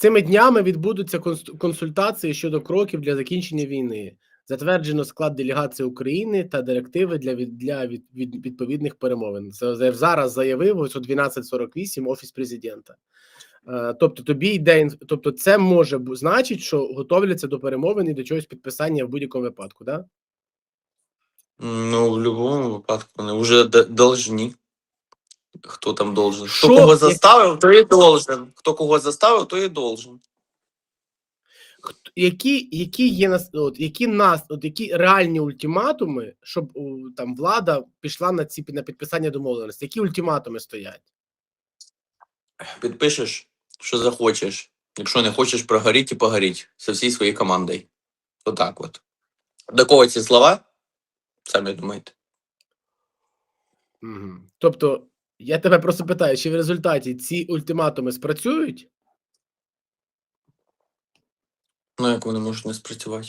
Цими днями відбудуться конс- консультації щодо кроків для закінчення війни. Затверджено склад делегації України та директиви для від, для від, від, відповідних перемовин. Це зараз заявив ось о 12.48 офіс президента. Е, Тобто, тобі йде тобто, це може значить, що готовляться до перемовин і до чогось підписання в будь-якому випадку, да? Ну, в будь-якому випадку вони вже должні. Хто там должен? Хто Що? кого заставив, то і должен. Хто кого заставив, то і должен. Які, які є нас, от які нас, от які реальні ультиматуми, щоб о, там влада пішла на ці на підписання домовленості? Які ультиматуми стоять? Підпишеш, що захочеш. Якщо не хочеш прогоріть і погоріть зі всією своєю командою. Отак от. До кого ці слова? Самі думаєте. Угу. Тобто, я тебе просто питаю, чи в результаті ці ультиматуми спрацюють? Ну, як вони можуть не спрацювати?